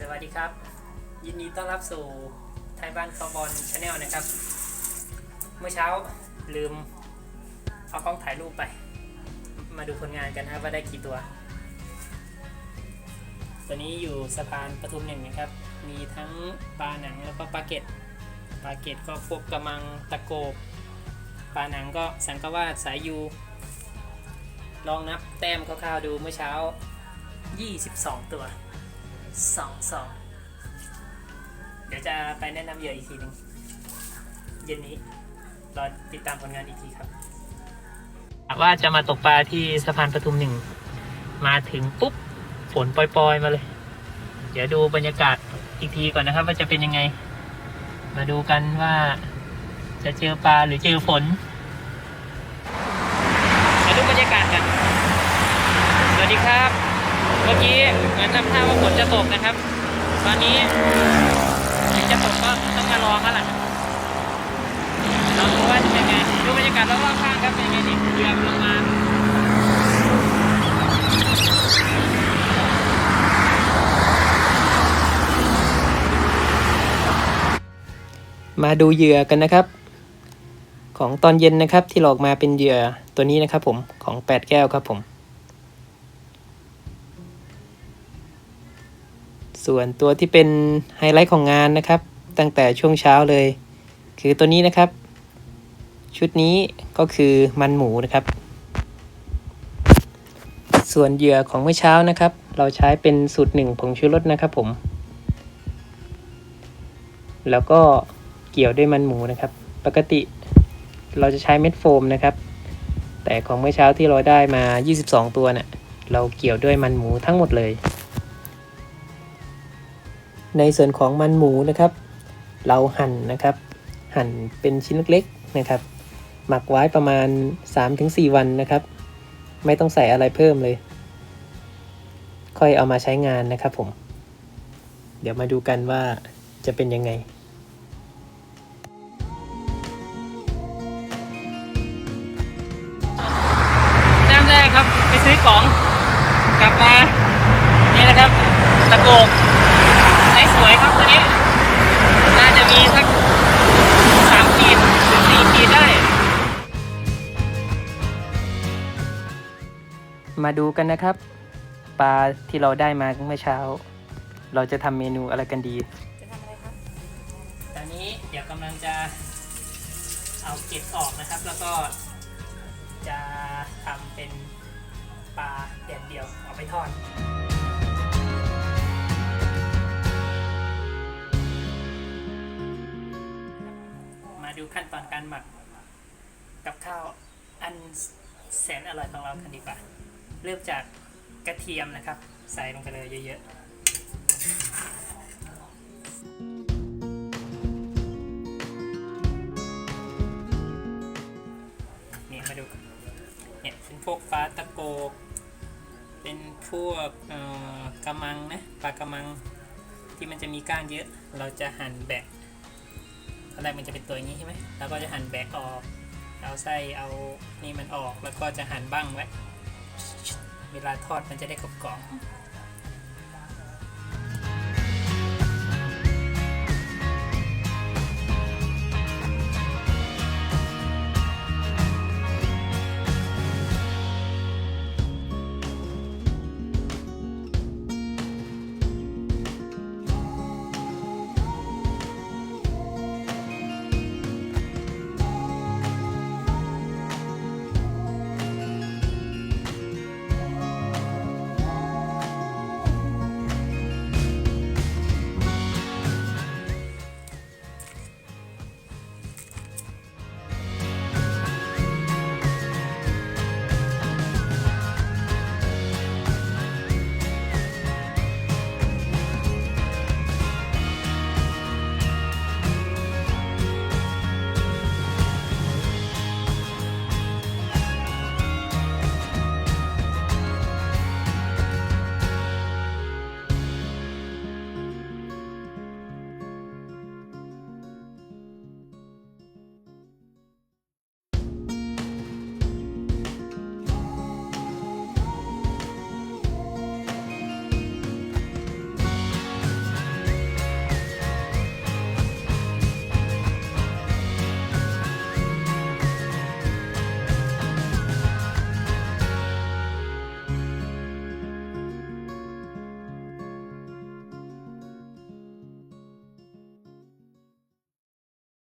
สวัสดีครับ ยินดีต้อนรับสู่ไทยบ้านคาร์บอนชาแนลนะครับ เมื่อเช้าลืมเอากล้องถ่ายรูปไป มาดูผลงานกันนะว่าได้กี่ตัวตอนนี้อยู่สะพานปทุมหนึ่งนะครับ มีทั้งปลาหนังแล้วก็ปลาเก็ดปลาเก็ดก็พวกกระมังตะโกบปลาหนังก็สังกวาสสายยู ลองนับแต้มคร่าวๆดูเมื่อเช้า 22 ตัว สองสองเดี๋ยวจะไปแนะนำเหยื่ออีกทีหนึ่งเย็นนี้รอติดตามผลงานอีกทีครับว่าจะมาตกปลาที่สะพานปทุมหนึ่ง มาถึงปุ๊บฝนปล่อยๆมาเลย เดี๋ยวดูบรรยากาศอีกทีก่อนนะครับ ว่าจะเป็นยังไง มาดูกันว่าจะเจอปลาหรือเจอฝนมาดูบรรยากาศกัน สวัสดีครับ เมื่อกี้เหมือนทำท่าว่าฝนจะตกนะครับ ตอนนี้ถึงจะตกก็ต้องมารอกันแหละลองดูว่าจะเป็นไงดูบรรยากาศรอบๆข้างครับเป็นไงนี่เรือลงมามาดูเหยื่อกันนะครับ ของตอนเย็นนะครับที่หลอกมาเป็นเหยื่อตัวนี้นะครับผมของแปดแก้วครับผม ส่วนตัวที่เป็นไฮไลท์ของงานนะครับ ตั้งแต่ช่วงเช้าเลย คือตัวนี้นะครับ ชุดนี้ก็คือมันหมูนะครับ ส่วนเหยื่อของเมื่อเช้านะครับ เราใช้เป็นสูตรหนึ่งผงชูรสนะครับผม แล้วก็เกี่ยวด้วยมันหมูนะครับ ปกติเราจะใช้เม็ดโฟมนะครับ แต่ของเมื่อเช้าที่เราได้มา 22 ตัวเนะ่ะเราเกี่ยวด้วยมันหมูทั้งหมดเลย ในส่วนของมันหมูนะครับ เราหั่นนะครับ หั่นเป็นชิ้นเล็กๆนะครับ หมักไว้ประมาณ 3-4 วันนะครับ ไม่ต้องใส่อะไรเพิ่มเลย ค่อยเอามาใช้งานนะครับผม เดี๋ยวมาดูกันว่าจะเป็นยังไงแต้มแรกครับ ไปซื้อของกลับมา นี่นะครับ ตะโกก ส์สวยครับตัวนี้ น่าจะมีสักสามขีดถึงสี่ขีดได้ มาดูกันนะครับ ปลาที่เราได้มาเมื่อเช้า เราจะทำเมนูอะไรกันดี จะทำอะไรครับ ตอนนี้เดี๋ยวกำลังจะเอาเกล็ดออกนะครับ แล้วก็จะทำเป็นปลาแดดเดียวเอาไปทอด ดูขั้นตอนการหมักกับข้าวอันแสนอร่อยของเรากันดีกว่า เริ่มจากกระเทียมนะครับ ใส่ลงไปเลยเยอะๆ นี่มาดู เนี่ยเป็นพวกปลาตะโก เป็นพวกกระมังนะปลากระมังที่มันจะมีก้างเยอะ เราจะหั่นแบะ ตอนแรกมันจะเป็นตัวอย่างนี้ใช่ไหมแล้วก็จะหั่นแบกออกเอาไส้เอานี่มันออกแล้วก็จะหั่นบ้างไว้เวลาทอดมันจะได้กรอบ